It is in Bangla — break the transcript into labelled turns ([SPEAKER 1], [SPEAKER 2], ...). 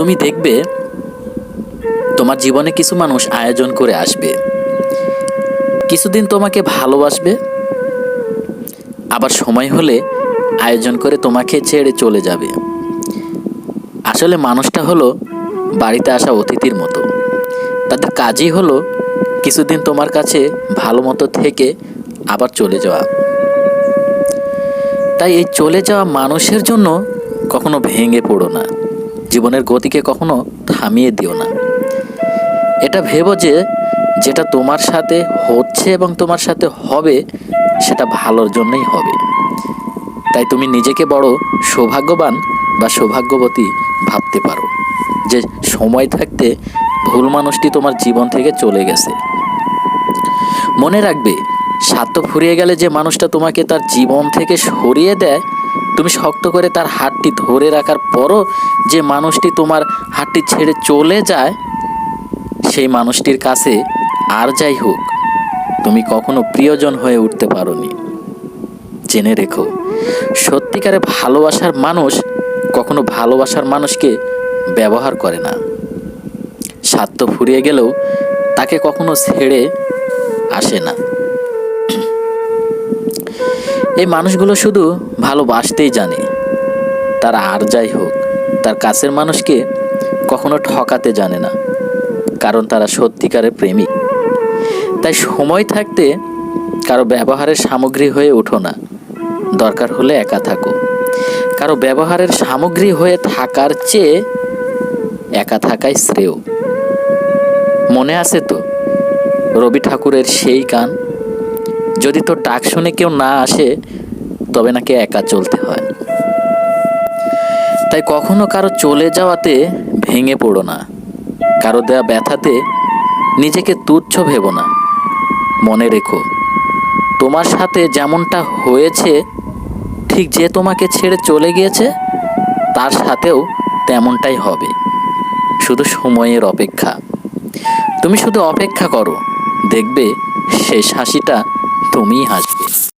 [SPEAKER 1] তুমি দেখবে তোমার জীবনে কিছু মানুষ আয়োজন করে আসবে। কিছুদিন তোমাকে ভালোবাসবে, আবার সময় হলে আয়োজন করে তোমাকে ছেড়ে চলে যাবে। আসলে মানুষটা হলো বাড়িতে আসা অতিথির মতো। তাদের কাজই হলো কিছুদিন তোমার কাছে ভালো মতো থেকে আবার চলে যাওয়া। তাই এই চলে যাওয়া মানুষের জন্য কখনো ভেঙে পড়ো না। জীবনের গতিকে কখনো থামিয়ে দিও না। এটা ভেবো যে, যেটা তোমার সাথে হচ্ছে এবং তোমার সাথে হবে, সেটা ভালোর জন্যই হবে। তাই তুমি নিজেকে বড় সৌভাগ্যবান বা সৌভাগ্যবতী ভাবতে পারো যে, সময় থাকতে ভুল মানুষটি তোমার জীবন থেকে চলে গেছে। মনে রাখবে, স্বার্থ ফুরিয়ে গেলে যে মানুষটা তোমাকে তার জীবন থেকে সরিয়ে দেয় তুমি শক্ত করে তার হাতটি ধরে রাখার পরও যে মানুষটি তোমার হাতটি ছেড়ে চলে যায়, সেই মানুষটির কাছে আর যাই হোক, তুমি কখনো প্রিয়জন হয়ে উঠতে পারোনি। জেনে রেখো, সত্যিকারে ভালোবাসার মানুষ কখনো ভালোবাসার মানুষকে ব্যবহার করে না। স্বার্থ ফুরিয়ে গেলেও তাকে কখনো ছেড়ে আসে না। এই মানুষগুলো শুধু ভালোবাসতেই জানে। তারা আর যাই হোক, তার কাছের মানুষকে কখনো ঠকাতে জানে না, কারণ তারা সত্যিকারের প্রেমিক। তাই সময় থাকতে কারও ব্যবহারের সামগ্রী হয়ে ওঠো না। দরকার হলে একা থাকো। কারও ব্যবহারের সামগ্রী হয়ে থাকার চেয়ে একা থাকাই শ্রেয়। মনে আছে তো, রবি ঠাকুরের সেই গান? যদি তোর ডাক শুনে কেউ না আসে, তবে নাকি একা চলতে হয়। তাই কখনো কারও চলে যাওয়াতে ভেঙে পড়ো না। কারও দেয়া ব্যথাতে নিজেকে তুচ্ছ ভেবো না। মনে রেখো, তোমার সাথে যেমনটা হয়েছে, ঠিক যে তোমাকে ছেড়ে চলে গিয়েছে, তার সাথেও তেমনটাই হবে। শুধু সময়ের অপেক্ষা। তুমি শুধু অপেক্ষা করো, দেখবে শেষ হাসিটা তুমিই হাসবে